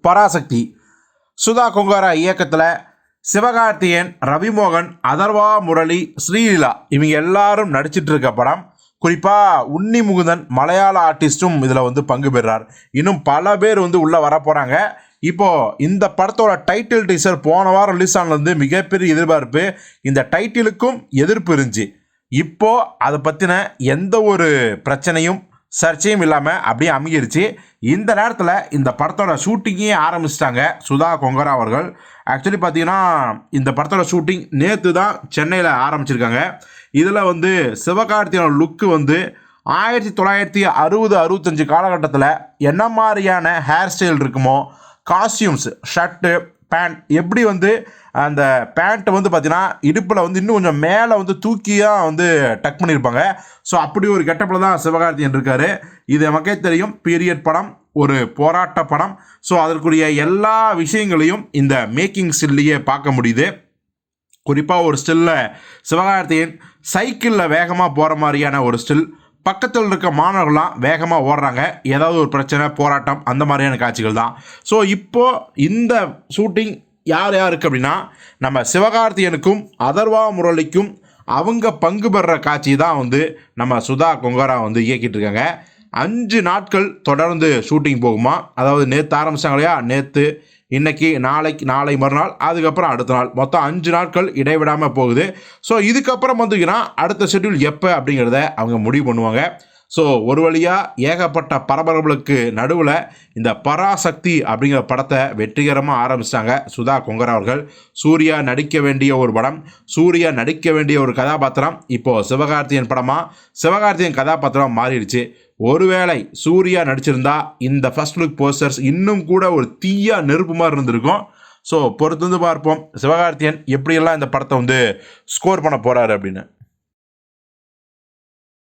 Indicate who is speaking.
Speaker 1: பராசக்தி. சுதா கொங்காரா இயக்கத்தில் சிவகார்த்தியன் ரவிமோகன் அதர்வா முரளி ஸ்ரீலீலா இவங்க எல்லாரும் நடிச்சிட்டு இருக்க படம். குறிப்பாக உன்னி முகுந்தன் மலையாள ஆர்டிஸ்ட்டும் இதில் வந்து பங்கு பெறார். இன்னும் பல பேர் வந்து உள்ளே வர போகிறாங்க இப்போ இந்த படத்தோட டைட்டில் டீசர் போன வாரம் ரிலீஸ் ஆனது மிகப்பெரிய எதிர்பார்ப்பு. இந்த டைட்டிலுக்கும் எதிர்ப்பு இருந்துச்சு. இப்போ அதை பற்றின எந்த ஒரு பிரச்சனையும் சர்ச்சையும் இல்லாமல் அப்படியே அமைகிருச்சு இந்த நேரத்தில் இந்த படத்தோட ஷூட்டிங்கே ஆரம்பிச்சிட்டாங்க சுதா கொங்கரா அவர்கள். ஆக்சுவலி பார்த்தீங்கன்னா இந்த படத்தோட ஷூட்டிங் நேற்று தான் சென்னையில் ஆரம்பிச்சிருக்காங்க. இதில் வந்து சிவகார்த்தியோட லுக்கு வந்து ஆயிரத்தி தொள்ளாயிரத்தி அறுபது அறுபத்தஞ்சு காலகட்டத்தில் என்ன மாதிரியான ஹேர் ஸ்டைல் இருக்குமோ காஸ்டியூம்ஸ் ஷர்ட்டு பேண்ட் எப்படி வந்து அந்த பேண்ட்டை வந்து பார்த்தீங்கன்னா இடுப்பில் வந்து இன்னும் கொஞ்சம் மேலே வந்து தூக்கியாக வந்து டக் பண்ணியிருப்பாங்க ஸோ அப்படி ஒரு கெட்டப்பில் தான் சிவகார்த்தியன் இருக்கார் இது நமக்கே தெரியும். பீரியட் படம் ஒரு போராட்ட படம். ஸோ அதற்குரிய எல்லா விஷயங்களையும் இந்த மேக்கிங் ஸ்டில்லையே பார்க்க முடியுது. குறிப்பாக ஒரு ஸ்டில்ல சிவகார்த்தியன் சைக்கிளில் வேகமாக போகிற மாதிரியான ஒரு ஸ்டில் பக்கத்தில் இருக்க மாணவர்கள்லாம் வேகமாக ஓடுறாங்க. ஏதாவது ஒரு பிரச்சனை போராட்டம் அந்த மாதிரியான காட்சிகள் தான். ஸோ இப்போது இந்த ஷூட்டிங் யார் யாருக்கு அப்படின்னா நம்ம சிவகார்த்தியனுக்கும் அதர்வா முரளிக்கும் அவங்க பங்கு பெற காட்சி தான் வந்து நம்ம சுதா கொங்கரா வந்து இயக்கிட்டு இருக்காங்க. அஞ்சு நாட்கள் தொடர்ந்து ஷூட்டிங் போகுமா? அதாவது நேற்று ஆரம்பித்தாங்க இல்லையா? நேற்று இன்னைக்கு நாளைக்கு நாளை மறுநாள் அதுக்கப்புறம் அடுத்த நாள். மொத்தம் அஞ்சு நாட்கள் இடைவிடாமல் போகுது. ஸோ இதுக்கப்புறம் வந்துங்கன்னா அடுத்த ஷெட்யூல் எப்போ அப்படிங்கிறத அவங்க முடிவு பண்ணுவாங்க. ஸோ ஒரு வழியாக ஏகப்பட்ட பரபரப்புகளுக்கு நடுவில் இந்த பராசக்தி அப்படிங்கிற படத்தை வெற்றிகரமாக ஆரம்பிச்சிட்டாங்க சுதா கொங்கரா அவர்கள். சூர்யா நடிக்க வேண்டிய ஒரு படம். சூர்யா நடிக்க வேண்டிய ஒரு கதாபாத்திரம் இப்போது சிவகார்த்தியன் படமாக சிவகார்த்தியன் கதாபாத்திரம் மாறிடுச்சு. ஒருவேளை சூர்யா நடிச்சிருந்தா இந்த ஃபர்ஸ்ட் லுக் போஸ்டர்ஸ் இன்னும் கூட ஒரு தீயா நெருப்பு மாதிரி இருந்திருக்கும். ஸோ பொறுத்து வந்து பார்ப்போம். சிவகார்த்தியன் எப்படியெல்லாம் இந்த படத்தை வந்து ஸ்கோர் பண்ண போகிறாரு அப்படின்னு.